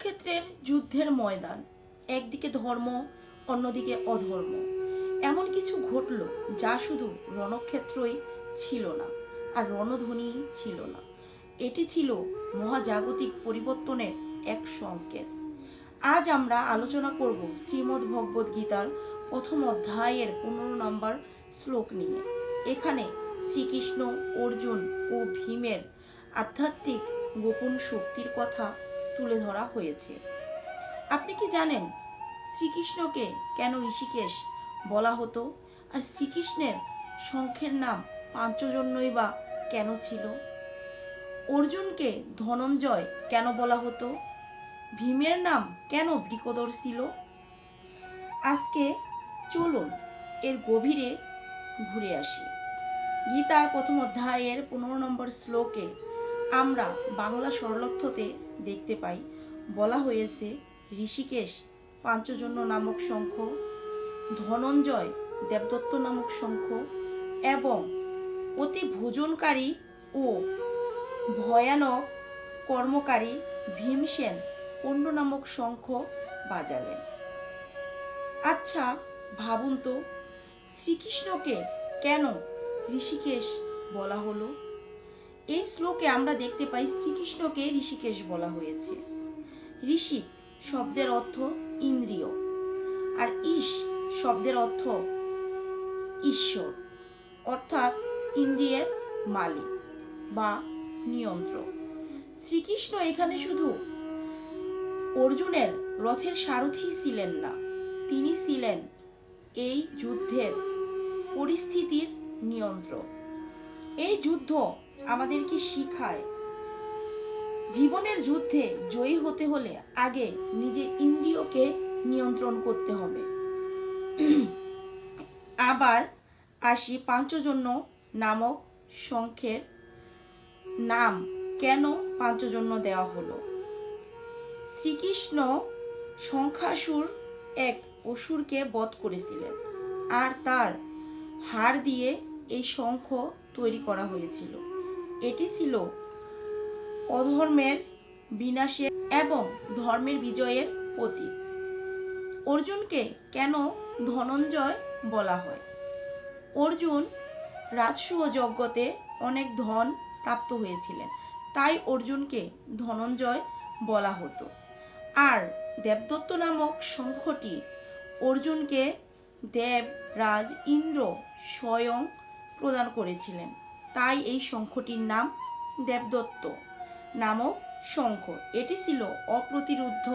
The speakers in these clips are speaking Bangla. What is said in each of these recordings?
কুরুক্ষেত্রের যুদ্ধের ময়দান। একদিকে ধর্ম, অন্যদিকে অধর্ম। এমন কিছু ঘটল যা শুধু রণক্ষেত্রই ছিল না, আর রণধ্বনি ছিল না। এটি ছিল মহাজাগতিক পরিবর্তনের এক সংকেত। আজ আমরা আলোচনা করব শ্রীমদ্ ভগবদ গীতার প্রথম অধ্যায়ের পনেরো নম্বর শ্লোক নিয়ে। এখানে শ্রীকৃষ্ণ, অর্জুন ও ভীমের আধ্যাত্মিক গোপন শক্তির কথা তুলে ধরা হয়েছে। আপনি কি জানেন শ্রীকৃষ্ণকে কেন ঋষিকেশ বলা হতো? আর শ্রীকৃষ্ণের শঙ্খের নাম পাঞ্চজন্যই বা কেন ছিল? অর্জুনকে ধনঞ্জয় কেন বলা হতো? ভীমের নাম কেন বৃকদর ছিল? আজকে চলুন এর গভীরে ঘুরে আসি। গীতার প্রথম অধ্যায়ের পনেরো নম্বর শ্লোকে আমরা বাংলা সরলর্থতে দেখতে পাই। বলা হয়েছে, ঋষিকেশ পাঞ্চজন্য নামক শঙ্খ, ধনঞ্জয় দেবদত্ত নামক শঙ্খ এবং অতি ভোজনকারী ও ভয়ানক কর্মকারী ভীমসেন অন্য নামক শঙ্খ বাজালেন। আচ্ছা ভাবুন তো, শ্রীকৃষ্ণকে কেন ঋষিকেশ বলা হলো? এই শ্লোকে আমরা দেখতে পাই শ্রীকৃষ্ণকে ঋষিকেশ বলা হয়েছে। ঋষি শব্দের অর্থ ইন্দ্রিয়, আর ঈশ শব্দের অর্থ ঈশ্বর, অর্থাৎ ইন্দ্রিয়ের মালিক বা নিয়ন্ত্রক। শ্রীকৃষ্ণ এখানে শুধু অর্জুনের রথের সারথি ছিলেন না, তিনি ছিলেন এই যুদ্ধের পরিস্থিতির নিয়ন্ত্রক। এই যুদ্ধ আমাদেরকে শিখায়। জীবনের যুদ্ধে জয়ী হতে হলে আগে নিজের ইন্দ্রিয়কে নিয়ন্ত্রণ করতে হবে। আবার আসি পাঞ্চজন্য নামক শঙ্খের নাম কেন পাঞ্চজন্য দেওয়া হলো? শ্রীকৃষ্ণ শঙ্খাসুর এক অসুরকে বধ করেছিলেন আর তার হাড় দিয়ে এই শঙ্খ তৈরি করা হয়েছিল। এটি ছিল অধর্মের বিনাশের এবং ধর্মের বিজয়ের প্রতীক। অর্জুনকে কেন ধনঞ্জয় বলা হয়? অর্জুন রাজসূয় যজ্ঞতে অনেক ধন প্রাপ্ত হয়েছিলেন, তাই অর্জুনকে ধনঞ্জয় বলা হতো। আর দেবদত্ত নামক শঙ্খটি অর্জুনকে দেব রাজ ইন্দ্র স্বয়ং প্রদান করেছিলেন। তাই এই শঙ্খটির নাম দেবদত্ত নামক শঙ্খ। এটি ছিল অপ্রতিরুদ্ধ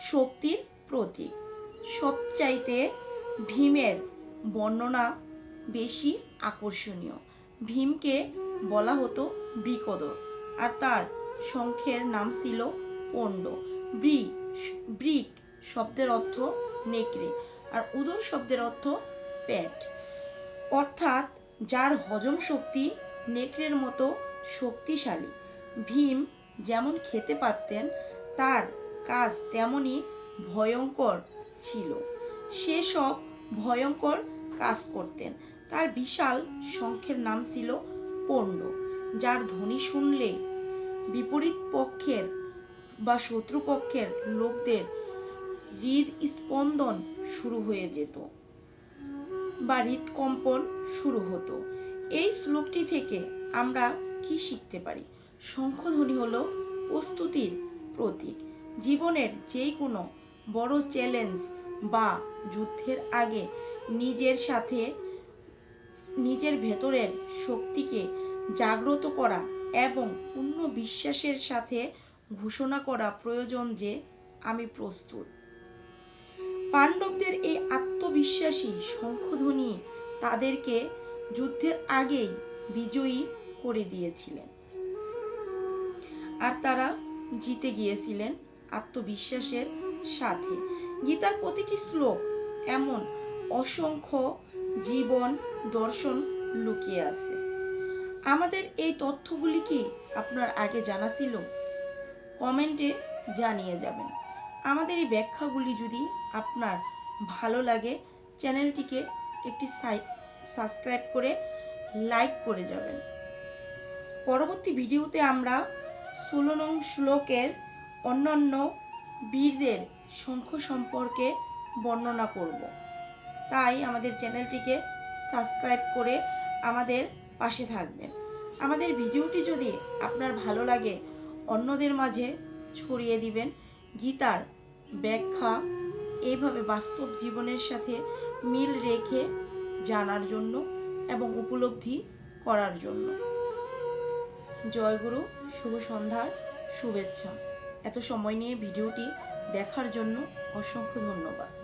শক্তির প্রতীক। সবচাইতে ভীমের বর্ণনা বেশি আকর্ষণীয়। ভীমকে বলা হতো বৃকদর আর তার শঙ্খের নাম ছিল পণ্ড। ব্রি ব্রিক শব্দের অর্থ নেকড়ে আর উদর শব্দের অর্থ পেট অর্থাৎ যার হজম শক্তি নেকড়ের মতো শক্তিশালী। ভীম যেমন খেতে পারতেন, তার কাজ তেমনই ভয়ঙ্কর ছিল। সে সব ভয়ঙ্কর কাজ করতেন। তার বিশাল শঙ্খের নাম ছিল পণ্ড, যার ধ্বনি শুনলে বিপরীত পক্ষের বা শত্রুপক্ষের লোকদের হৃদ স্পন্দন শুরু হয়ে যেত। বা হৃদকম্পন শুরু হতো। এই শ্লোকটি থেকে আমরা কি শিখতে পারি? শঙ্খধ্বনি হলো প্রস্তুতির প্রতীক। জীবনের যে কোনো বড় চ্যালেঞ্জ বা যুদ্ধের আগে নিজের সাথে নিজের ভেতরের শক্তিকে জাগ্রত করা এবং পূর্ণ বিশ্বাসের সাথে ঘোষণা করা প্রয়োজন যে আমি প্রস্তুত। পাণ্ডবদের এই আত্মবিশ্বাসী শঙ্খধ্বনি তাদেরকে যুদ্ধের আগেই বিজয়ী করে দিয়েছিলেন। আর তারা জিতে গিয়েছিলেন আত্মবিশ্বাসের সাথে। গীতার প্রতিটি শ্লোক এমন অসংখ্য জীবন দর্শন লুকিয়ে আছে। আমাদের এই তথ্যগুলি কি আপনার আগে জানা ছিল? কমেন্টে জানিয়ে যাবেন। আমাদের এই ব্যাখ্যাগুলি যদি আপনার ভালো লাগে, চ্যানেলটিকে একটি সাবস্ক্রাইব করে লাইক করে যাবেন। পরবর্তী ভিডিওতে আমরা ষোলো নং শ্লোকের অন্যান্য বীরদের শঙ্খ সম্পর্কে বর্ণনা করব। তাই আমাদের চ্যানেলটিকে সাবস্ক্রাইব করে আমাদের পাশে থাকবেন। আমাদের ভিডিওটি যদি আপনার ভালো লাগে, অন্যদের মাঝে ছড়িয়ে দিবেন। গীতার ব্যাখ্যা এইভাবে বাস্তব জীবনের সাথে মিল রেখে জানার জন্য এবং উপলব্ধি করার জন্য। জয়গুরু শুভ সন্ধ্যার শুভেচ্ছা। এত সময় নিয়ে ভিডিওটি দেখার জন্য অসংখ্য ধন্যবাদ।